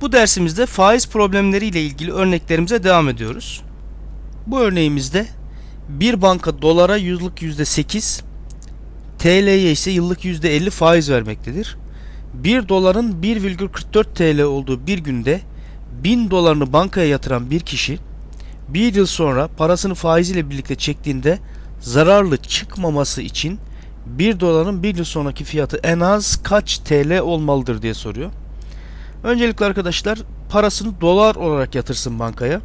Bu dersimizde faiz problemleri ile ilgili örneklerimize devam ediyoruz. Bu örneğimizde bir banka dolara yıllık %8, TL'ye ise yıllık %50 faiz vermektedir. 1 doların 1,44 TL olduğu bir günde 1000 dolarını bankaya yatıran bir kişi bir yıl sonra parasını faiziyle birlikte çektiğinde zararlı çıkmaması için 1 doların bir yıl sonraki fiyatı en az kaç TL olmalıdır diye soruyor. Öncelikle arkadaşlar parasını dolar olarak yatırsın bankaya.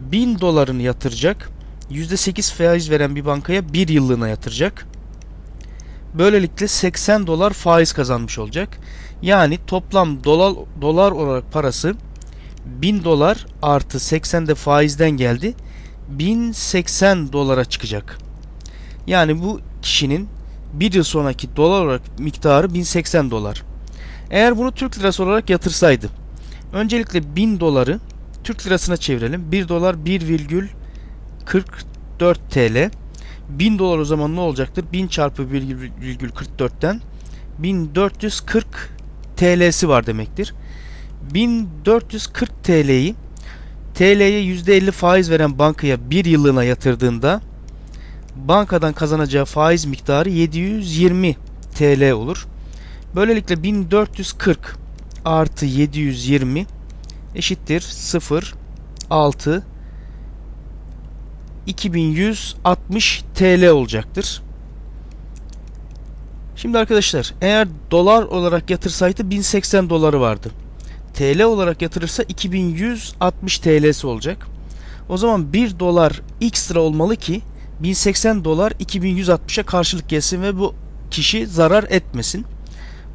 1000 dolarını yatıracak. %8 faiz veren bir bankaya 1 yıllığına yatıracak. Böylelikle 80 dolar faiz kazanmış olacak. Yani toplam dolar, dolar olarak parası 1000 dolar artı 80 de faizden geldi. 1080 dolara çıkacak. Yani bu kişinin bir yıl sonraki dolar olarak miktarı 1080 dolar. Eğer bunu Türk lirası olarak yatırsaydı. Öncelikle 1000 doları Türk lirasına çevirelim. 1 dolar 1,44 TL. 1000 dolar o zaman ne olacaktır? 1000 çarpı 1,44'ten 1440 TL'si var demektir. 1440 TL'yi TL'ye %50 faiz veren bankaya bir yıllığına yatırdığında bankadan kazanacağı faiz miktarı 720 TL olur. Böylelikle 1440 artı 720 eşittir 0 6 2160 TL olacaktır. Şimdi arkadaşlar eğer dolar olarak yatırsaydı 1080 doları vardı. TL olarak yatırırsa 2160 TL'si olacak. O zaman 1 dolar lira olmalı ki 1080 dolar 2160'a karşılık gelsin ve bu kişi zarar etmesin.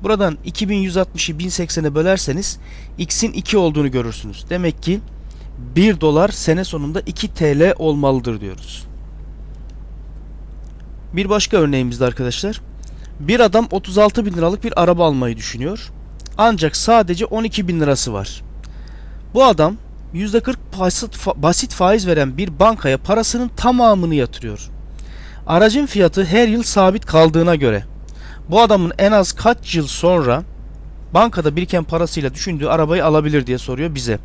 Buradan 2160'ı 1080'e bölerseniz x'in 2 olduğunu görürsünüz. Demek ki 1 dolar sene sonunda 2 TL olmalıdır diyoruz. Bir başka örneğimizde arkadaşlar. Bir adam 36 bin liralık bir araba almayı düşünüyor. Ancak sadece 12 bin lirası var. Bu adam %40 basit, basit faiz veren bir bankaya parasının tamamını yatırıyor. Aracın fiyatı her yıl sabit kaldığına göre bu adamın en az kaç yıl sonra bankada biriken parasıyla düşündüğü arabayı alabilir diye soruyor bize.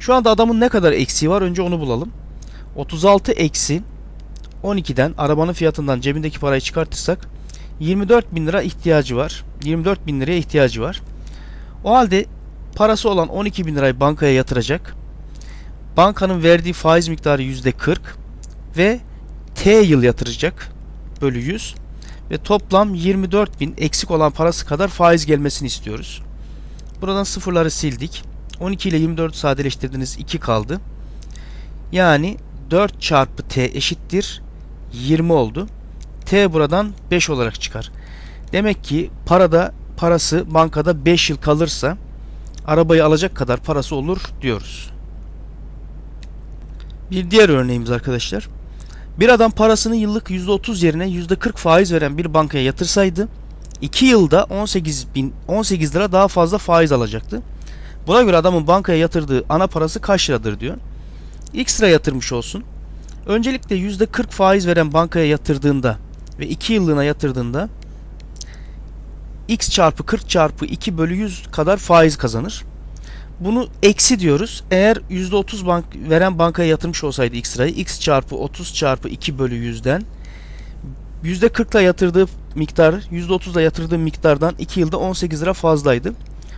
Şu anda adamın ne kadar eksiği var önce onu bulalım. 36 eksi 12'den arabanın fiyatından cebindeki parayı çıkartırsak 24 bin lira ihtiyacı var. 24 bin liraya ihtiyacı var. O halde parası olan 12 bin lirayı bankaya yatıracak. Bankanın verdiği faiz miktarı %40 ve T yıl yatıracak bölü 100 ve toplam 24 bin eksik olan parası kadar faiz gelmesini istiyoruz. Buradan sıfırları sildik. 12 ile 24 sadeleştirdiniz 2 kaldı. Yani 4 çarpı T eşittir 20 oldu. T buradan 5 olarak çıkar. Demek ki parada parası bankada 5 yıl kalırsa arabayı alacak kadar parası olur diyoruz. Bir diğer örneğimiz arkadaşlar. Bir adam parasını yıllık %30 yerine %40 faiz veren bir bankaya yatırsaydı 2 yılda 18, bin, 18 lira daha fazla faiz alacaktı. Buna göre adamın bankaya yatırdığı ana parası kaç liradır diyor. X lira yatırmış olsun. Öncelikle %40 faiz veren bankaya yatırdığında ve 2 yıllığına yatırdığında x çarpı 40 çarpı 2 bölü 100 kadar faiz kazanır. Bunu eksi diyoruz. Eğer %30 bank veren bankaya yatırmış olsaydı x lirayı x çarpı 30 çarpı 2 bölü 100'den %40 ile yatırdığı miktar %30 ile yatırdığı miktardan 2 yılda 18 lira fazlaydı.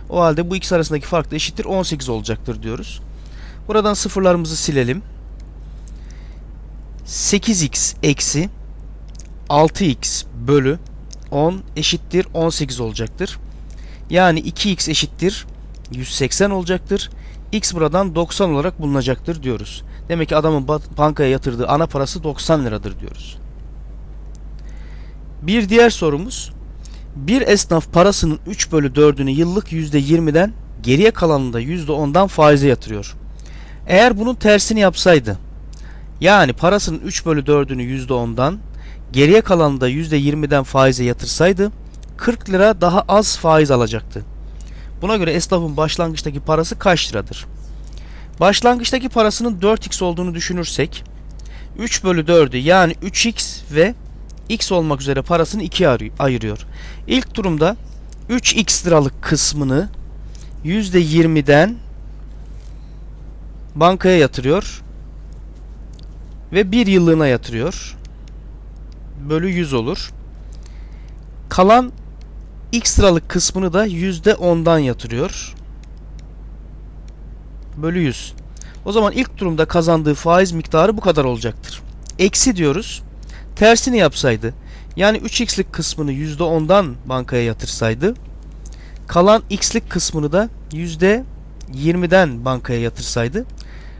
O halde bu ikisi arasındaki fark da eşittir 18 olacaktır diyoruz. Buradan sıfırlarımızı silelim. 8x eksi 6x bölü 10 eşittir 18 olacaktır. Yani 2x eşittir 180 olacaktır. X buradan 90 olarak bulunacaktır diyoruz. Demek ki adamın bankaya yatırdığı ana parası 90 liradır diyoruz. Bir diğer sorumuz. Bir esnaf parasının 3 bölü 4'ünü yıllık %20'den geriye kalanını da %10'dan faize yatırıyor. Eğer bunun tersini yapsaydı yani parasının 3 bölü 4'ünü %10'dan geriye kalanını da %20'den faize yatırsaydı 40 lira daha az faiz alacaktı. Buna göre esnafın başlangıçtaki parası kaç liradır? Başlangıçtaki parasının 4x olduğunu düşünürsek 3 bölü 4'ü yani 3x ve x olmak üzere parasını ikiye ayırıyor. İlk durumda 3x liralık kısmını %20'den bankaya yatırıyor ve bir yıllığına yatırıyor. Bölü 100 olur. Kalan x liralık kısmını da %10'dan yatırıyor. Bölü 100. O zaman ilk durumda kazandığı faiz miktarı bu kadar olacaktır. Eksi diyoruz. Tersini yapsaydı yani 3x'lik kısmını %10'dan bankaya yatırsaydı kalan x'lik kısmını da %20'den bankaya yatırsaydı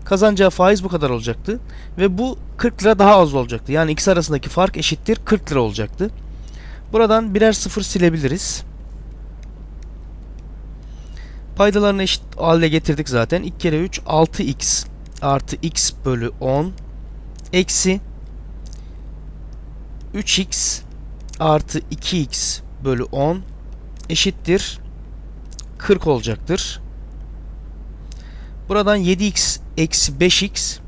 kazanacağı faiz bu kadar olacaktı. Ve bu 40 lira daha az olacaktı. Yani ikisi arasındaki fark eşittir 40 lira olacaktı. Buradan birer sıfır silebiliriz. Paydalarını eşit hale getirdik zaten. 2 kere 3 6x artı x bölü 10 eksi 3x artı 2x bölü 10 eşittir 40 olacaktır. Buradan 7x eksi 5x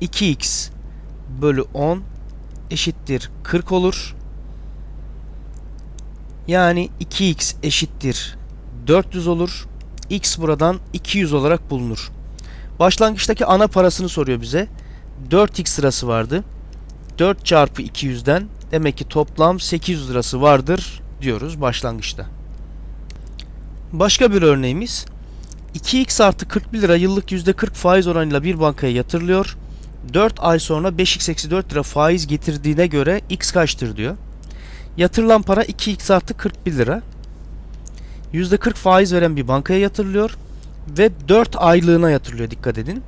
2x bölü 10 eşittir 40 olur. Yani 2x eşittir 400 olur. x buradan 200 olarak bulunur. Başlangıçtaki ana parasını soruyor bize. 4x lirası vardı. 4 çarpı 200'den demek ki toplam 800 lirası vardır diyoruz başlangıçta. Başka bir örneğimiz 2x artı 41 lira yıllık %40 faiz oranıyla bir bankaya yatırılıyor. 4 ay sonra 5x eksi 4 lira faiz getirdiğine göre x kaçtır diyor. Yatırılan para 2x artı 41 lira. %40 faiz veren bir bankaya yatırılıyor. Ve 4 aylığına yatırılıyor dikkat edin.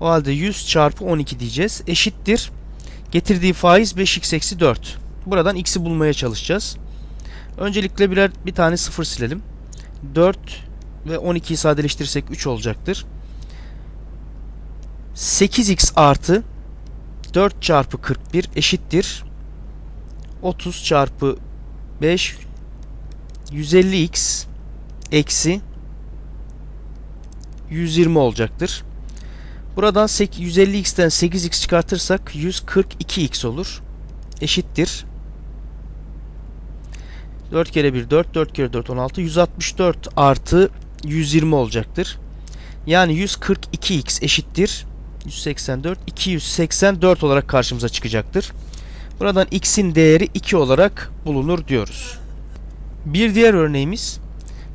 O halde 100 çarpı 12 diyeceğiz. Eşittir. Getirdiği faiz 5x eksi 4. Buradan x'i bulmaya çalışacağız. Öncelikle birer bir tane sıfır silelim. 4 ve 12'yi sadeleştirirsek 3 olacaktır. 8x artı 4 çarpı 41 eşittir. 30 çarpı 5 150x eksi 120 olacaktır. Buradan 150x'ten 8x çıkartırsak 142x olur. Eşittir. 4 kere 1 4, 4 kere 4 16, 164 artı 120 olacaktır. Yani 142x eşittir. 184, 284 olarak karşımıza çıkacaktır. Buradan x'in değeri 2 olarak bulunur diyoruz. Bir diğer örneğimiz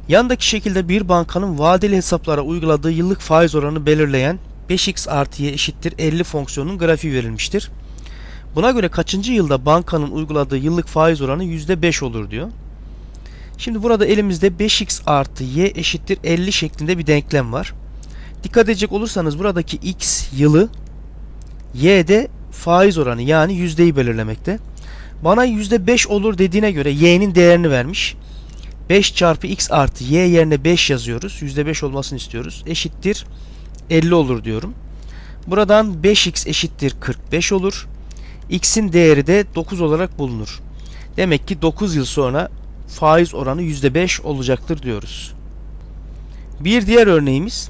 yandaki şekilde bir bankanın vadeli hesaplara uyguladığı yıllık faiz oranı belirleyen 5x artı y eşittir 50 fonksiyonunun grafiği verilmiştir. Buna göre kaçıncı yılda bankanın uyguladığı yıllık faiz oranı %5 olur diyor. Şimdi burada elimizde 5x artı y eşittir 50 şeklinde bir denklem var. Dikkat edecek olursanız buradaki x yılı y de faiz oranı yani yüzdeyi belirlemekte. Bana %5 olur dediğine göre y'nin değerini vermiş. 5 çarpı x artı y yerine 5 yazıyoruz. %5 olmasını istiyoruz. Eşittir 50 olur diyorum. Buradan 5x eşittir 45 olur. x'in değeri de 9 olarak bulunur. Demek ki 9 yıl sonra faiz oranı %5 olacaktır diyoruz. Bir diğer örneğimiz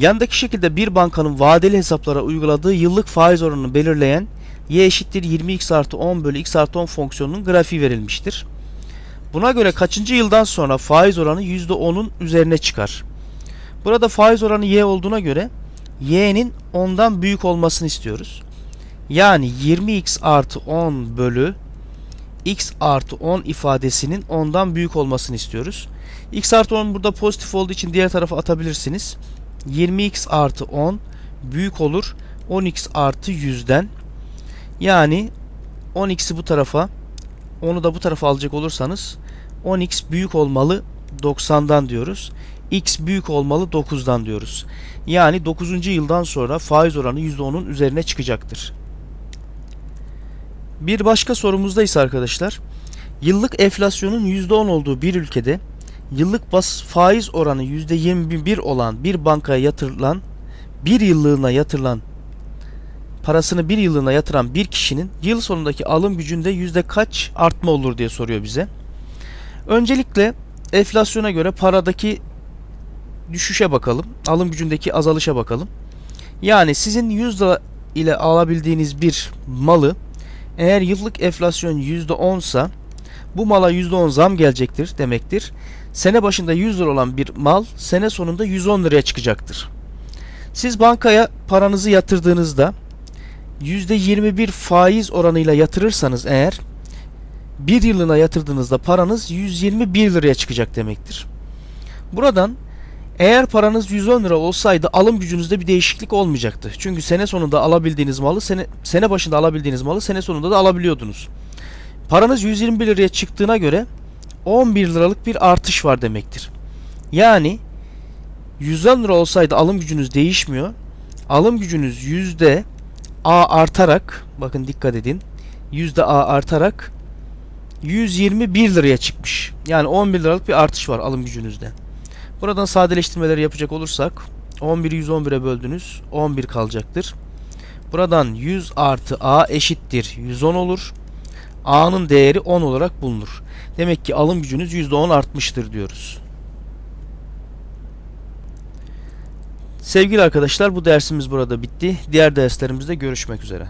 yandaki şekilde bir bankanın vadeli hesaplara uyguladığı yıllık faiz oranını belirleyen y eşittir 20x artı 10 bölü x artı 10 fonksiyonunun grafiği verilmiştir. Buna göre kaçıncı yıldan sonra faiz oranı %10'un üzerine çıkar? Burada faiz oranı y olduğuna göre y'nin 10'dan büyük olmasını istiyoruz. Yani 20x artı 10 bölü x artı 10 ifadesinin 10'dan büyük olmasını istiyoruz. x artı 10 burada pozitif olduğu için diğer tarafa atabilirsiniz. 20x artı 10 büyük olur 10x artı 100'den. Yani 10x'i bu tarafa onu da bu tarafa alacak olursanız 10x büyük olmalı 90'dan diyoruz. x büyük olmalı 9'dan diyoruz. Yani 9. yıldan sonra faiz oranı %10'un üzerine çıkacaktır. Bir başka sorumuzda ise arkadaşlar yıllık enflasyonun %10 olduğu bir ülkede yıllık bas faiz oranı %21 olan bir bankaya yatırılan bir yıllığına yatırılan parasını bir yıllığına yatıran bir kişinin yıl sonundaki alım gücünde yüzde kaç artma olur diye soruyor bize. Öncelikle enflasyona göre paradaki düşüşe bakalım. Alım gücündeki azalışa bakalım. Yani sizin 100 lira ile alabildiğiniz bir malı eğer yıllık enflasyon %10 sa bu mala %10 zam gelecektir demektir. Sene başında 100 lira olan bir mal sene sonunda 110 liraya çıkacaktır. Siz bankaya paranızı yatırdığınızda %21 faiz oranıyla yatırırsanız eğer bir yılına yatırdığınızda paranız 121 liraya çıkacak demektir. Buradan eğer paranız 110 lira olsaydı alım gücünüzde bir değişiklik olmayacaktı. Çünkü sene sonunda alabildiğiniz malı sene, sene başında alabildiğiniz malı sene sonunda da alabiliyordunuz. Paranız 121 liraya çıktığına göre 11 liralık bir artış var demektir. Yani 110 lira olsaydı alım gücünüz değişmiyor. Alım gücünüz yüzde A artarak bakın dikkat edin. Yüzde A artarak 121 liraya çıkmış. Yani 11 liralık bir artış var alım gücünüzde. Buradan sadeleştirmeleri yapacak olursak 11'i 111'e böldünüz 11 kalacaktır. Buradan 100 artı A eşittir 110 olur. A'nın değeri 10 olarak bulunur. Demek ki alım gücünüz %10 artmıştır diyoruz. Sevgili arkadaşlar bu dersimiz burada bitti. Diğer derslerimizde görüşmek üzere.